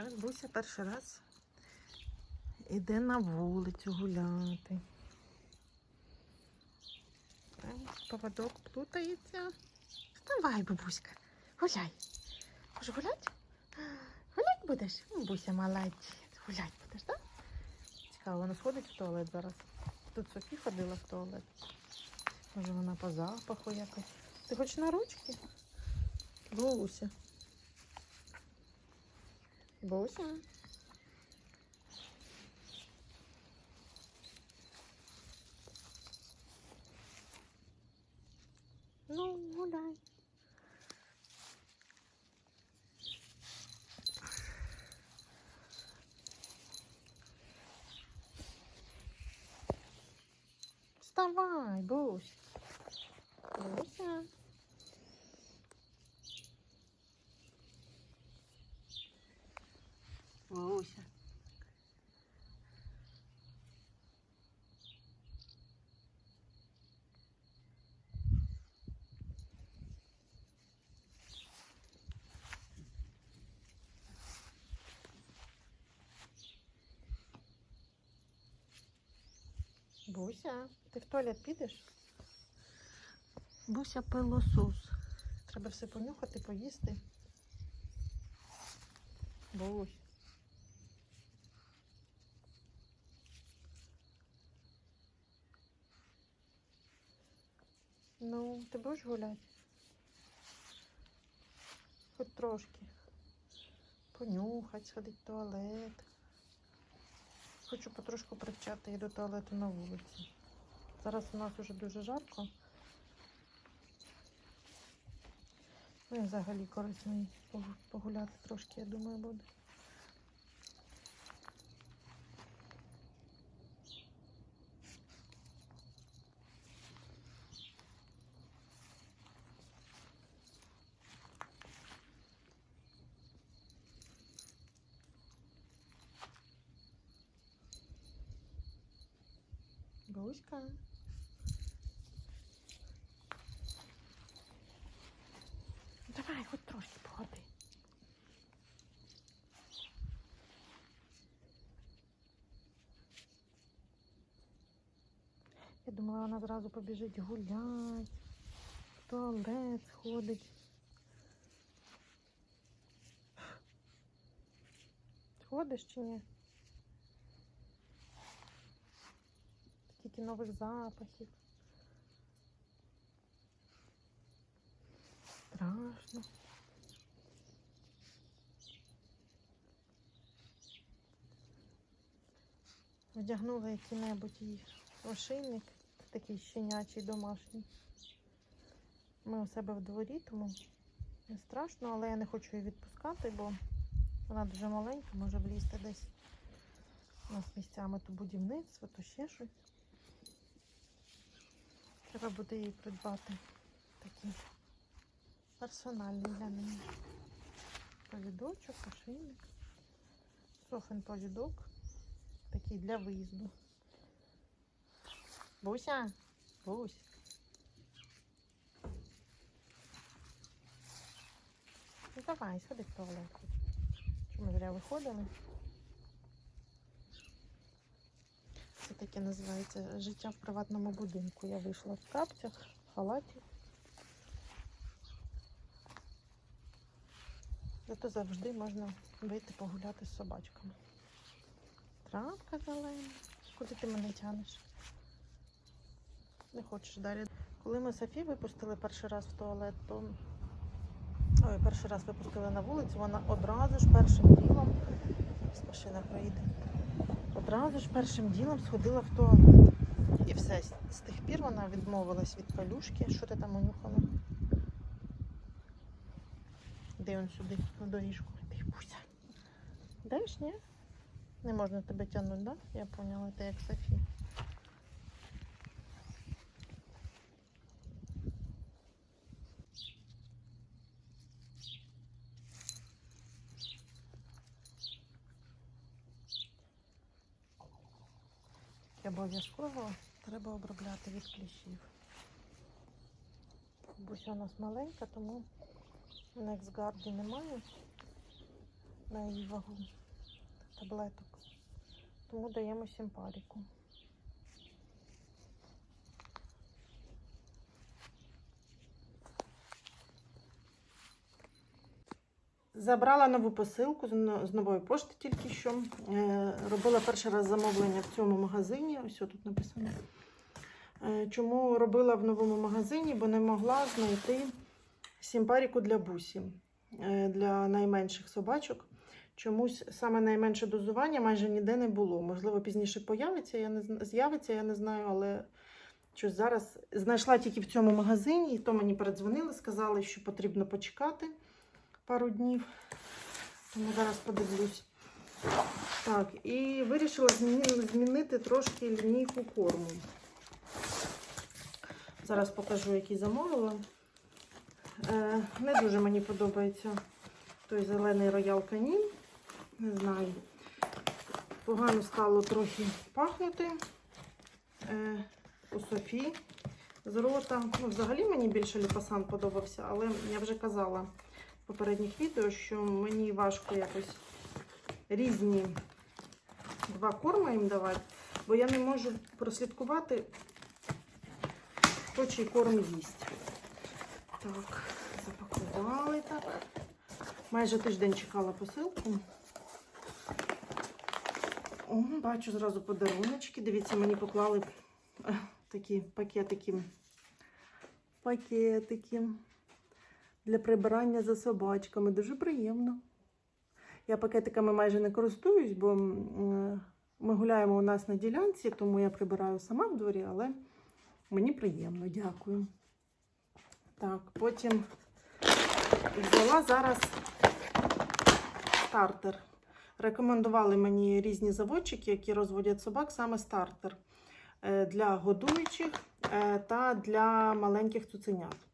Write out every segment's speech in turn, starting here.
Так, Буся перший раз іде на вулицю гуляти. Поводок плутається. Вставай, бабуська, гуляй. Хочеш гулять? Гулять будеш? Ну, Буся молодець. Гулять будеш, так? Цікаво, вона сходить в туалет зараз. Тут Софі ходила в туалет. Може вона по запаху якось. Ти хочеш на ручки? Буся. Буся. Ну, гуляй. Вставай, Бусь. Буся. Буся, ти в туалет підеш? Буся пилосос. Треба все понюхати, поїсти. Бусь. Ну, ти будеш гуляти? Хоч трошки. Понюхати, сходити в туалет. Хочу потрошку привчати і до туалету на вулиці. Зараз у нас вже дуже жарко. Ну і взагалі корисно погуляти трошки, я думаю, буде. Буська. Давай, хоч трошки походи. Я думала, вона зразу побіжить гулять, в туалет сходить. Сходиш чи ні? Тільки нових запахів. Страшно. Вдягнула який-небудь їй ошейник, такий щенячий домашній. Ми у себе в дворі, тому не страшно, але я не хочу її відпускати, бо вона дуже маленька, може влізти десь. У нас місцями то будівництво, то ще щось. Треба буде їй придбати такий персональний для неї. Повідочок, ошейник. Софин повідок. Такий для виїзду. Буся, Бусь. Ну давай, сходи в туалет. Що ми зря виходили? Це таке називається життя в приватному будинку. Я вийшла в капцях, в халаті. Зато завжди можна вийти погуляти з собачками. Травка зелена. Куди ти мене тянеш? Не хочеш далі. Коли ми Софі випустили перший раз в туалет, то ой, перший раз випустили на вулицю, вона одразу ж першим ділом з машина проїде. Одразу ж першим ділом сходила в туалет. І все, з- тих пір вона відмовилась від палюшки. Що ти там унюхала? Де він сюди, на доріжку? Ти Буся. Даєш, ні? Не можна тебе тягнути, да? Я поняла, ти як Софі. І обов'язково треба обробляти від кліщів. Буся у нас маленька, тому Нексгарді немає. на її вагу таблеток. Тому даємо сімпаріку. Забрала нову посилку з нової пошти тільки що. Е, Робила перший раз замовлення в цьому магазині. Ось тут написано. Е, Чому робила в новому магазині? Бо не могла знайти сімпаріку для бусі е, для найменших собачок. Чомусь саме найменше дозування майже ніде не було. Можливо, пізніше появиться, я не з'явиться, я не знаю, але щось зараз знайшла тільки в цьому магазині, і то мені передзвонили, сказали, що потрібно почекати пару днів. Тому зараз подивлюсь. Так, і вирішила змінити трошки лінійку корму. Зараз покажу, який замовила. Е, не дуже мені подобається той зелений роял канін. Не знаю. Погано стало трохи пахнути е, у Софі з рота. Ну, взагалі мені більше ліпасан подобався, але я вже казала попередніх відео, що мені важко якось різні два корми їм давати, бо я не можу прослідкувати, хто чий корм їсть. Так, запакували так. Майже тиждень чекала посилку. О, бачу зразу подаруночки. Дивіться, мені поклали е, такі пакетики. Пакетики для прибирання за собачками. Дуже приємно. Я пакетиками майже не користуюсь, бо ми гуляємо у нас на ділянці, тому я прибираю сама в дворі, але мені приємно, дякую. Так, потім взяла зараз стартер. Рекомендували мені різні заводчики, які розводять собак, саме стартер е, для годуючих е, та для маленьких цуценят.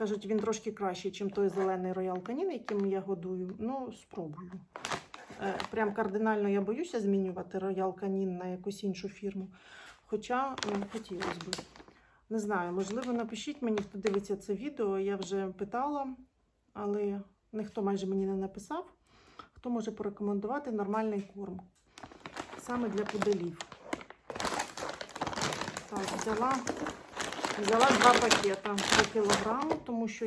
Кажуть, він трошки кращий, ніж той зелений роял канін, яким я годую. Ну, спробую. Е, Прям кардинально я боюся змінювати роял канін на якусь іншу фірму. Хоча м, хотілося б. Не знаю, можливо, напишіть мені, хто дивиться це відео. Я вже питала, але ніхто майже мені не написав. Хто може порекомендувати нормальний корм? Саме для пуделів. Так, взяла, взяла два пакета по кілограму, тому що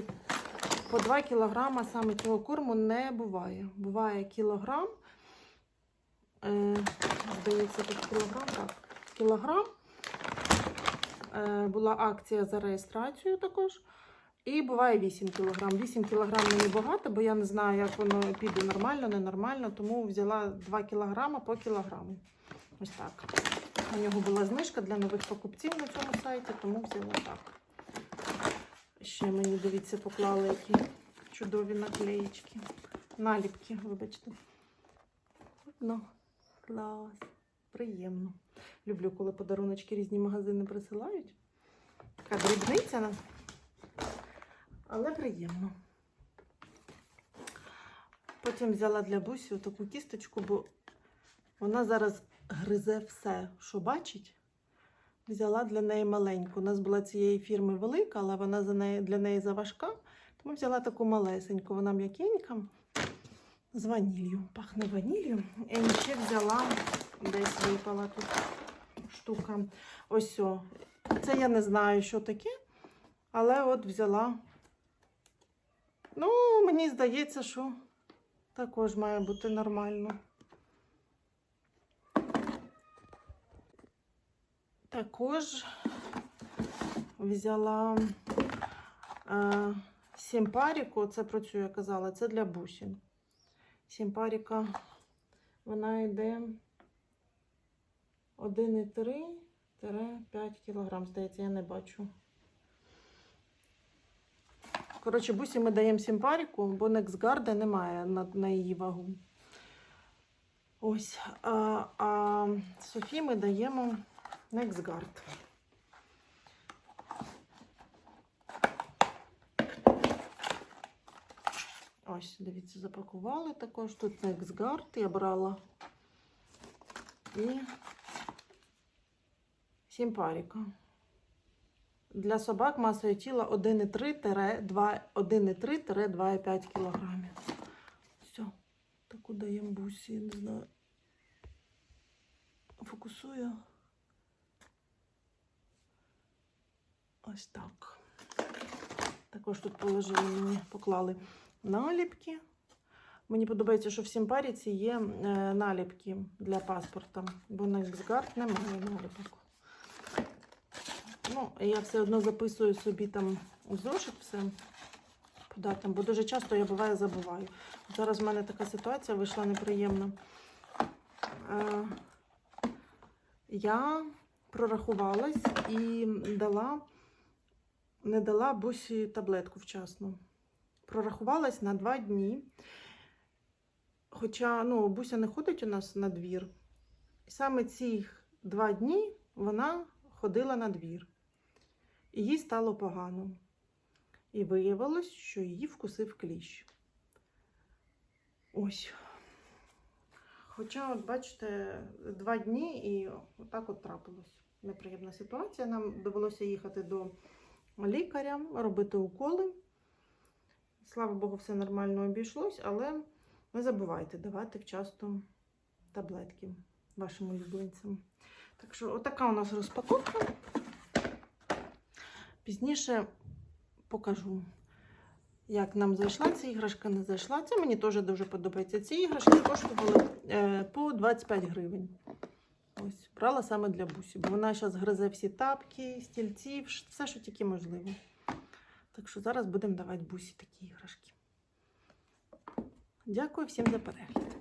по 2 кілограма саме цього корму не буває. Буває кілограм. Е, здається, тут кілограм, так. Кілограм. Е, була акція за реєстрацію також. І буває 8 кг. 8 кг мені багато, бо я не знаю, як воно піде нормально, ненормально, тому взяла 2 кг по кілограму. Ось так. У нього була знижка для нових покупців на цьому сайті, тому взяла так. Ще мені, дивіться, поклали які чудові наклеїчки. Наліпки, вибачте. Ну, клас. Приємно. Люблю, коли подаруночки різні магазини присилають. Така дрібниця. Але приємно. Потім взяла для Бусі таку кісточку, бо вона зараз гризе все, що бачить. Взяла для неї маленьку. У нас була цієї фірми велика, але вона за неї, для неї заважка. Тому взяла таку малесеньку. Вона м'якенька. З ванілью. Пахне ванілью. І ще взяла, десь випала тут штука. Ось о. Це я не знаю, що таке. Але от взяла. Ну, мені здається, що також має бути нормально. Також взяла е, сімпаріку, це про я казала, це для бусин. Сімпаріка, вона йде 1,3-5 кг, здається, я не бачу. Коротше, бусі ми даємо сімпаріку, бо Нексгарда немає на, на її вагу. Ось. А, а Софі ми даємо Нексгард. Ось, дивіться, запакували також. Тут Нексгард я брала. І сімпаріка. Для собак масою тіла 1,3-2,5 кг. Все, так іграшку даємо бусі, не знаю. Фокусую. Ось так. Також тут положили мені, поклали наліпки. Мені подобається, що в сімпаріці є е, наліпки для паспорта, бо на Xgard немає наліпок. Ну, я все одно записую собі там у зошит все по датам, бо дуже часто я буває забуваю. Зараз в мене така ситуація вийшла неприємна. Е, я прорахувалась і дала, не дала бусі таблетку вчасно. Прорахувалась на два дні. Хоча ну, буся не ходить у нас на двір. І саме ці два дні вона ходила на двір. І їй стало погано. І виявилось, що її вкусив кліщ. Ось. Хоча, от бачите, два дні і отак от трапилось. Неприємна ситуація. Нам довелося їхати до лікаря, робити уколи. Слава Богу, все нормально обійшлось, але не забувайте давати вчасно таблетки вашим улюбленцям. Так що, отака у нас розпаковка. Пізніше покажу, як нам зайшла ця іграшка, не зайшла. Це мені теж дуже подобається. Ці іграшки коштували е, по 25 гривень. Ось, брала саме для бусі, бо вона зараз гризе всі тапки, стільці, все, що тільки можливо. Так що зараз будемо давати бусі такі іграшки. Дякую всім за перегляд.